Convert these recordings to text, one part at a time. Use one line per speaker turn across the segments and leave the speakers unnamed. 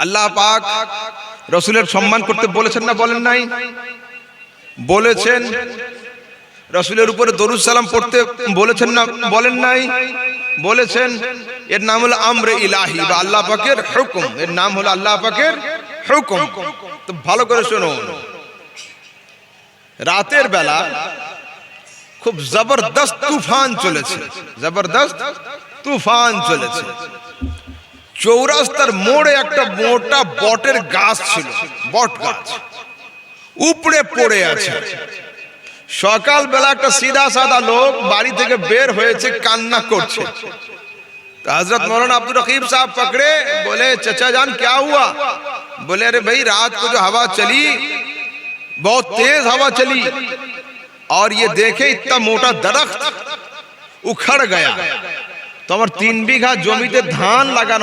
আল্লাহ পাক রসুলের সম্মান করতে বলেছেন না বলেন নাই? বলেছেন। রসুলের উপরে দরুদ সালাম পড়তে বলেছেন না বলেন নাই? বলেছেন। এর নাম হলো আমরে ইলাহি। বা আল্লাহ পাকের হুকুম। এর নাম হলো আল্লাহ পাকের হুকুম। তো ভালো করে শোনো। রাতের বেলা খুব জবরদস্ত তুফান চলেছে। জবরদস্ত তুফান চলেছে। চৌরাস্তার মোড়ে একটা মোটা বটের গাছ ছিল বট গাছ উপড়ে পড়ে আছে সকালবেলা একটা সিধা সাদা লোক বাড়ি থেকে বের হয়েছে কান্না করছে तो हजरत मौलाना अब्दुल रकीब साहब पकड़े बोले चचा जान क्या हुआ बोले अरे भाई रात को जो हवा चली बहुत तेज हवा चली और ये देखे इतना मोटा दरख्त उखड़ गया तो तीन बीघा जमीते धान लागान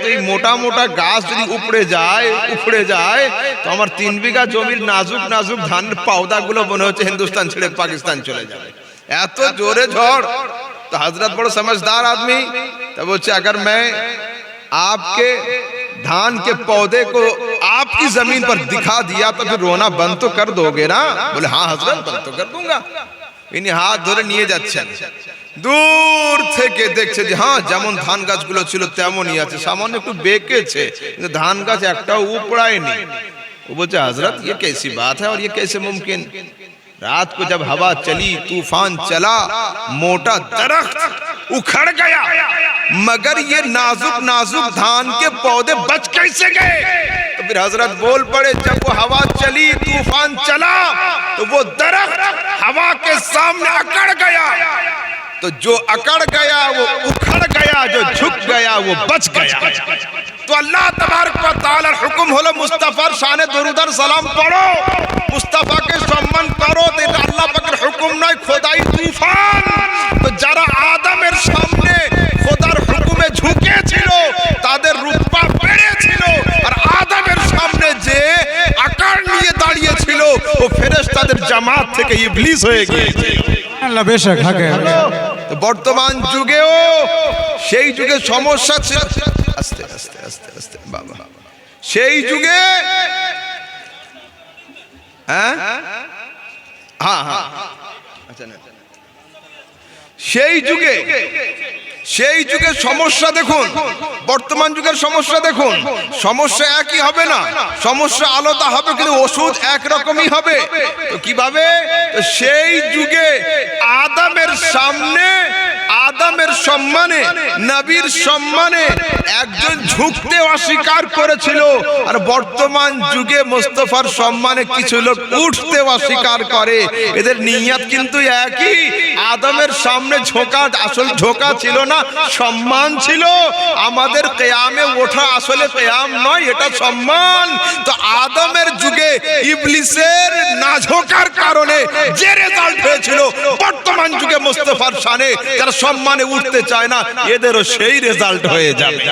तो मोटा मोटा गाच जो उपड़े जाए उपड़े जाए तो तीन बीघा ज़मीन नाजुक नाजुक धान पावदा गो मन हम हिंदुस्तान छिड़े पाकिस्तान चले जाए तो जोरे झड़। तो हज़रत बड़ो समझदार आदमी तो तब बोलते अगर मैं आपके धान के पौधे को आपकी ज़मीन पर दिखा दिया तो फिर रोना बंद तो कर दोगे ना? बोले हाँ हज़रत, बंद तो कर दूँगा। इन्हें हाथ धोरे नहीं जा दूर থেকে দেখছে যে হ্যাঁ যেমন ধান গাছগুলো ছিল তেমনই আছে সামান্য একটু বেঁকেছে কিন্তু ধান গাছ একটাও উপড়ায়নি वो बोलते हजरत ये कैसी बात है और ये कैसे मुमकिन रात को जब हवा चली तूफान चला मोटा दरख्त उखड़ गया मगर ये नाजुक नाजुक धान के पौधे बच कैसे गए तो फिर हजरत बोल पड़े जब वो हवा चली तूफान चला तो वो दरख्त हवा के सामने अकड़ गया तो जो अकड़ गया वो उखड़ गया जो झुक गया वो बच गया তো আল্লাহ তাবারক ওয়া তাআলার হুকুম হলো মুস্তাফার শানে দরুদ আর সালাম পড়ো মুস্তাফাকে সম্মান করো তো এটা আল্লাহ পাকের হুকুম নয় খোদাই তুফান তো যারা আদমের সামনে খোদার হুকুমে ঝুঁকেছিল তাদের রূপা বেড়েছিল আর আদমের সামনে যে আকার নিয়ে দাঁড়িয়েছিল ও ফেরেশতাদের জামাত থেকে ইবলিস হয়ে গিয়েছে
আল্লাহ বেশক হাকে
তো বর্তমান যুগেও সেই যুগে সমস্যা আস্তে আস্তে আস্তে আস্তে, বাবা। সেই যুগে হ্যাঁ? হ্যাঁ হ্যাঁ। আচ্ছা সেই যুগে সেই যুগের সমস্যা দেখুন। বর্তমান যুগের সমস্যা দেখুন। সমস্যা একই হবে না। সমস্যা আলাদা হবে, কিন্তু ওষুধ একরকমই হবে। কীভাবে? সেই যুগে আদামের সামনে আদামের সম্মানে, নবীর সম্মানে একজন ঝুঁকতে অস্বীকার করেছিল। আর বর্তমান যুগে মোস্তফার সম্মানে কিছু লোক উঠতে অস্বীকার করে। এদের নিয়াত কিন্তু একই। আদমের সামনে ঝোঁকা, আসল ঝোঁকা ছিল না, সম্মান ছিল। আমাদের কেয়ামে ওঠা আসলে কেয়াম নয়, এটা সম্মান। তো আদমের যুগে ইবলিসের না ঝোঁকার কারণে যে রেজাল্ট হয়েছিল মোস্তফার শানে যারা সম্মানে উঠতে চায় না এদেরও সেই রেজাল্ট হয়ে যাবে।